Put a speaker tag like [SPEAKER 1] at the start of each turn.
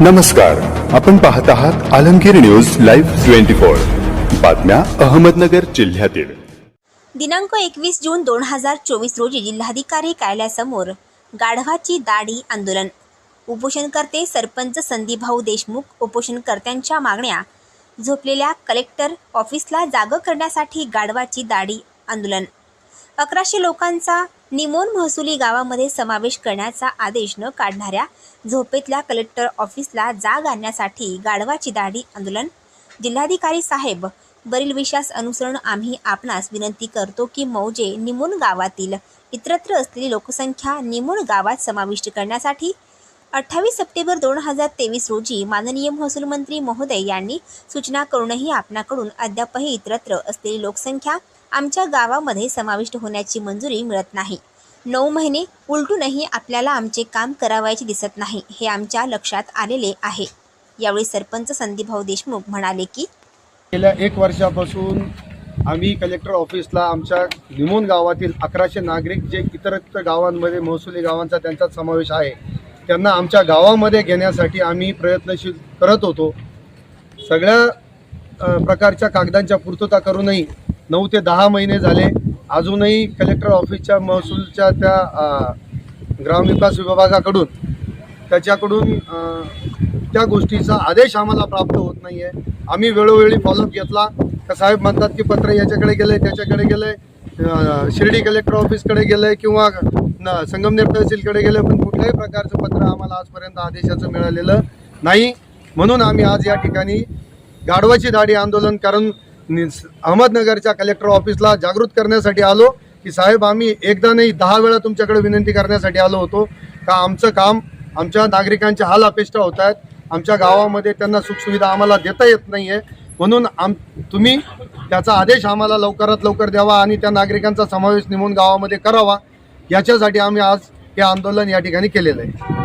[SPEAKER 1] नमस्कार आपण पाहत आहात Alamgir news live twenty four. बातम्या अहमदनगर जिल्ह्यातील.
[SPEAKER 2] दिनांक एकवीस जून दोन हजार चोवीस रोजी जिल्हाधिकारी कार्यालयासमोर गाढवाची दाढी आंदोलन. उपोषणकर्ते सरपंच संदीपभाऊ देशमुख उपोषणकर्त्यांच्या मागण्या झोपलेल्या कलेक्टर ऑफिसला जागं करण्यासाठी गाढवाची दाढी आंदोलन. अकराशे लोकांचा निमोन महसुली गावामध्ये समावेश करण्याचा आदेश न काढणाऱ्या झोपेतल्या कलेक्टर ऑफिसला जाग आणण्यासाठी गाढवाची दाढी आंदोलन. जिल्हाधिकारी साहेब वरील विषयास अनुसरून आम्ही आपणास विनंती करतो की मौजे निमोन गावातील इतरत्र असलेली लोकसंख्या निमोन गावात समाविष्ट करण्यासाठी अठ्ठावीस सप्टेंबर दोन हजार तेवीस रोजी माननीय महसूल मंत्री महोदय यांनी सूचना करूनही आपणाकडून अद्यापही इतरत्र असलेली लोकसंख्या आमच्या गावामध्ये समाविष्ट होण्याची मंजुरी मिळत नाही. नऊ महिने उलटूनही आपल्याला आमचे काम करावायचे दिसत नाही हे आमच्या लक्षात आलेले आहे. यावेळी सरपंच संदीपभाऊ देशमुख म्हणाले की
[SPEAKER 3] गेल्या एक वर्षापासून आम्ही कलेक्टर ऑफिसला आमच्या निमोन गावातील अकराशे नागरिक जे इतरत्र गावांमध्ये महसुली गावांचा त्यांचा समावेश आहे त्यांना आमच्या गावामध्ये घेण्यासाठी आम्ही प्रयत्नशील करत होतो. सगळ्या प्रकारच्या कागदांच्या पूर्तता करूनही नऊ ते दहा महिने झाले. अजूनही कलेक्टर ऑफिसच्या महसूलच्या त्या ग्रामविकास विभागाकडून त्याच्याकडून त्या गोष्टीचा आदेश आम्हाला प्राप्त होत नाही आहे आम्ही वेळोवेळी फॉलोअप घेतला. तर साहेब म्हणतात की पत्र याच्याकडे गेलंय त्याच्याकडे गेलंय. आहे शिर्डी कलेक्टर ऑफिसकडे गेलंय किंवा न- संगमनेर तहसीलकडे गेलंय. पण कुठल्याही प्रकारचं पत्र आम्हाला आजपर्यंत आदेशाचं मिळालेलं नाही. म्हणून आम्ही आज या ठिकाणी गाढवाची दाढी आंदोलन कारण अहमदनगरच्या कलेक्टर ऑफिसला जागृत करण्यासाठी आलो की साहेब आम्ही एकदा नाही दहा वेळा तुमच्याकडे विनंती करण्यासाठी आलो होतो. का आमचं काम आमच्या नागरिकांच्या हाल अपेष्टा होत आहेत. आमच्या गावामध्ये त्यांना सुखसुविधा आम्हाला देता येत नाही आहे म्हणून आम तुम्ही त्याचा आदेश आम्हाला लवकरात लवकर द्यावा आणि त्या नागरिकांचा समावेश निमून गावामध्ये करावा. याच्यासाठी आम्ही आज हे आंदोलन या ठिकाणी केलेलं आहे.